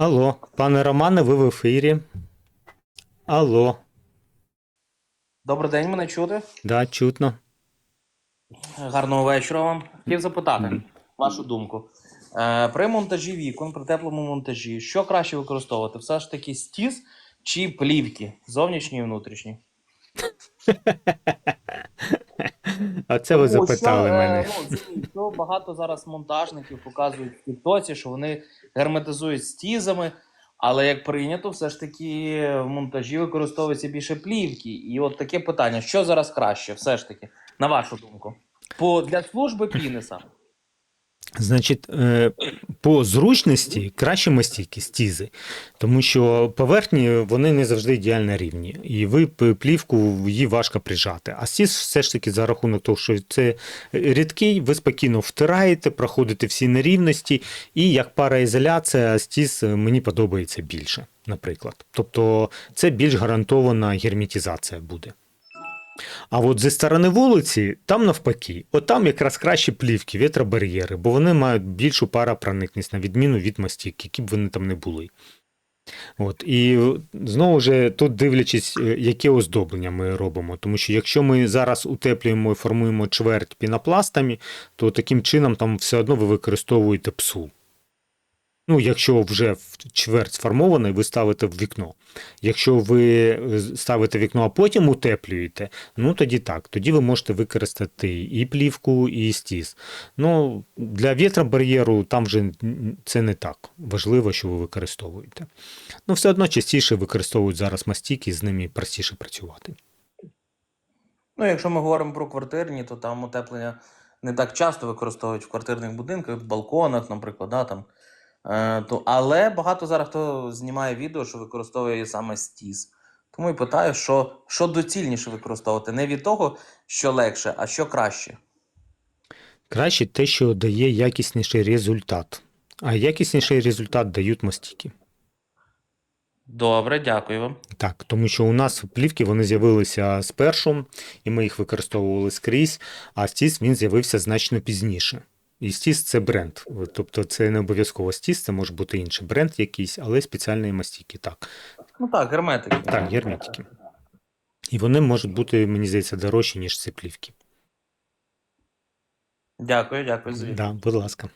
Алло, пане Романе, ви в ефірі. Алло, Добрий день, мене чути. да, чутно. Гарного вечора вам. Хотів запитати вашу думку. Е, при монтажі вікон, при теплому монтажі, що краще використовувати? Все ж таки стіс чи плівки? Зовнішні і внутрішні? А це ви запитали що, е, мене. Ну, що багато зараз монтажників показують в Тіктоці, що вони герметизують стізами, але як прийнято, все ж таки в монтажі використовується більше плівки. І от таке питання: що зараз краще, все ж таки, на вашу думку? По для служби піниса. Значить, е, по зручності краще мастійки, стізи, тому що поверхні вони не завжди ідеально рівні, і ви плівку її важко прижати. А стіз все ж таки за рахунок того, що це рідкий, ви спокійно втираєте, проходите всі нерівності, і як параізоляція, стіз мені подобається більше, наприклад. Тобто це більш гарантована герметизація буде. А от зі сторони вулиці, там навпаки, от там якраз кращі плівки, вітробар'єри, бо вони мають більшу паропроникність, на відміну від мастік, які б вони там не були. От, і е, знову ж тут дивлячись, е, яке оздоблення ми робимо. Тому що якщо ми зараз утеплюємо і формуємо чверть пінопластами, то таким чином там все одно ви використовуєте псу. Ну, якщо вже в чверть сформована, ви ставите в вікно. Якщо ви е, ставите вікно, а потім утеплюєте, ну тоді так. Тоді ви можете використати і плівку, і стіс. Ну, для вітробар'єру там вже це не так важливо, що ви використовуєте. Ну, все одно частіше використовують зараз мастіки, з ними простіше працювати. Ну, якщо ми говоримо про квартирні, то там утеплення не так часто використовують в квартирних будинках, в балконах, наприклад, да, там. Е, то, але багато зараз хто знімає відео, що використовує саме стіс. Тому і питаю, що, що доцільніше використовувати. Не від того, що легше, а що краще. Краще те, що дає якісніший результат. А якісніший результат дають мастіки. Добре, дякую вам. Так, тому що у нас плівки вони з'явилися спершу, і ми їх використовували скрізь, а стіс він з'явився значно пізніше. І стіс це бренд. Тобто це не обов'язково стіс, це може бути інший бренд якийсь, але спеціальні мастіки. Так, Ну так, герметики. так, герметики. І вони можуть бути, мені здається, дорожчі, ніж ці плівки. Дякую, дякую за. Да, будь ласка.